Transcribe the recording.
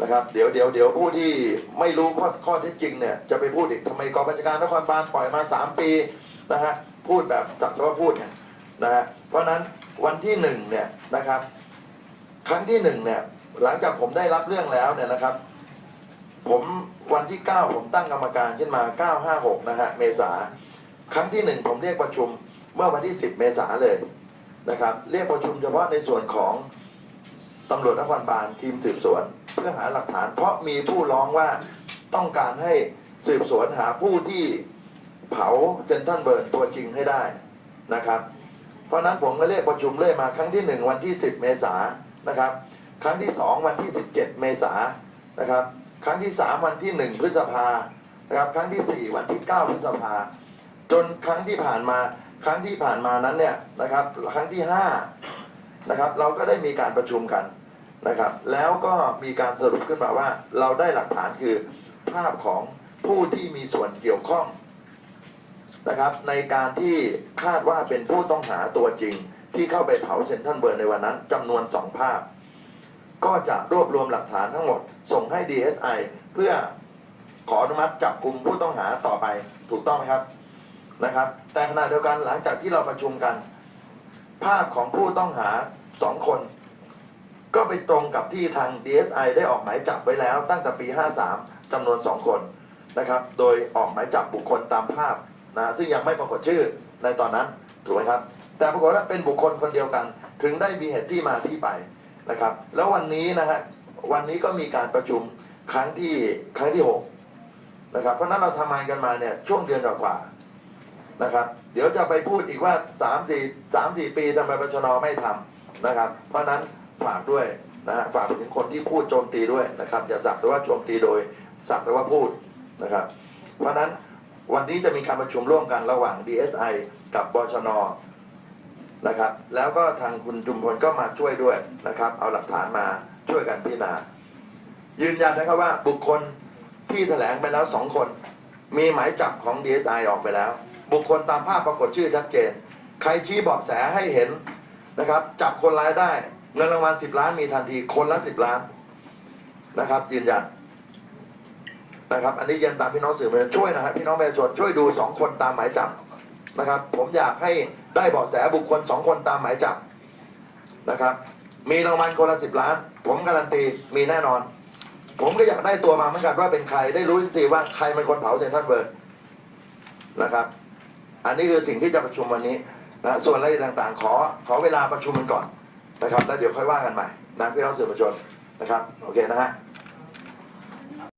นะครับเดี๋ยวเดี๋ยวเดี๋ยวผู้ที่ไม่รู้ข้อข้อเท็จจริงเนี่ยจะไปพูดอีกทำไมกองบัญชาการนครบาลปล่อยมาสามปีนะฮะพูดแบบสักแต่ว่าพูดเนี่ยนะฮะเพราะนั้นวันที่หนึ่งเนี่ยนะครับ ครั้งที่หนึ่งเนี่ยหลังจากผมได้รับเรื่องแล้วเนี่ยนะครับ ผมวันที่ 9 ผมตั้งกรรมการขึ้นมา 956 นะฮะเมษาครั้งที่หนึ่งผมเรียกประชุมเมื่อวันที่ 10 เมษาเลยนะครับ เรียกประชุมเฉพาะในส่วนของตำรวจนครบาลทีมสืบสวน พื่อหาหลักฐาน เพราะมีผู้ร้องว่าต้องการให้สืบสวนหาผู้ที่เผาเซนทรัลเบิร์นตัวจริงให้ได้นะครับ เพราะฉะนั้นผมก็เรียกประชุมเรื่อยมาครั้งที่หนึ่งวันที่ 10 เมษายนะครับ ครั้งที่สองวันที่ 17 เมษายนะครับ ครั้งที่สามวันที่หนึ่งพฤษภานะครับ ครั้งที่สี่วันที่เก้าพฤษภาจนครั้งที่ผ่านมาครั้งที่ผ่านมานั้นเนี่ยนะครับ ครั้งที่ห้านะครับเราก็ได้มีการประชุมกัน นะครับ แล้วก็มีการสรุปขึ้นมาว่า เราได้หลักฐานคือภาพของผู้ที่มีส่วนเกี่ยวข้องนะครับ ในการที่คาดว่าเป็นผู้ต้องหาตัวจริง ที่เข้าไปเผาเซนทรัลเบิร์นในวันนั้นจำนวนสองภาพ ก็จะรวบรวมหลักฐานทั้งหมด ส่งให้ DSI เพื่อขออนุมัติจับกลุ่มผู้ต้องหาต่อไปถูกต้องไหมครับนะครับ แต่ขณะเดียวกันหลังจากที่เราประชุมกัน ภาพของผู้ต้องหาสองคน ก็ไปตรงกับที่ทาง DSI ได้ออกหมายจับไว้แล้ว ตั้งแต่ปี 53จำนวนสองคนนะครับ โดยออกหมายจับบุคคลตามภาพนะซึ่งยังไม่ปรากฏชื่อในตอนนั้นถูกไหมครับ แต่ปรากฏว่าเป็นบุคคลคนเดียวกัน ถึงได้มีเหตุที่มาที่ไปนะครับ แล้ววันนี้นะฮะวันนี้ก็มีการประชุมครั้งที่ครั้งที่หกนะครับ เพราะนั้นเราทำงานกันมาเนี่ยช่วงเดือนกว่านะครับ เดี๋ยวจะไปพูดอีกว่าสามสี่สามสี่ปีทำไมปชนไม่ทำนะครับ เพราะนั้น ฝากด้วยนะฮะฝากไปถึงคนที่พูดโจมตีด้วยนะครับอย่าสักแต่ว่าโจมตีโดยสักแต่ว่าพูดนะครับ เพราะฉะนั้นวันนี้จะมีการประชุมร่วมกันระหว่าง DSI กับบชนนะครับ แล้วก็ทางคุณจุมพลก็มาช่วยด้วยนะครับ เอาหลักฐานมาช่วยกันพิจารณายืนยันนะครับว่าบุคคลที่แถลงไปแล้วสองคน มีหมายจับของ DSI ออกไปแล้ว บุคคลตามภาพปรากฏชื่อชัดเจน ใครชี้เบาะแสให้เห็นนะครับ จับคนร้ายได้ เงินรางวัลสิบล้านมีทันทีคนละสิบล้านนะครับ ยืนยันนะครับ อันนี้ยันตามพี่น้องสื่อมวลชนช่วยนะครับพี่น้องประชาชนช่วยดูสองคนตามหมายจับนะครับ ผมอยากให้ได้เบาะแสบุคคลสองคนตามหมายจับนะครับ มีรางวัลคนละสิบล้าน ผมการันตีมีแน่นอน ผมก็อยากได้ตัวมาเหมือนกันว่าเป็นใครได้รู้ทีว่าใครเป็นคนเผาเซนทรัลเบิร์นนะครับ อันนี้คือสิ่งที่จะประชุมวันนี้นะส่วนรายละเอียดต่างๆ ขอขอเวลาประชุมกันก่อน นะครับแล้วเดี๋ยวค่อยว่ากันใหม่นะพี่น้องสื่อมวลชนนะครับ โอเคนะฮะ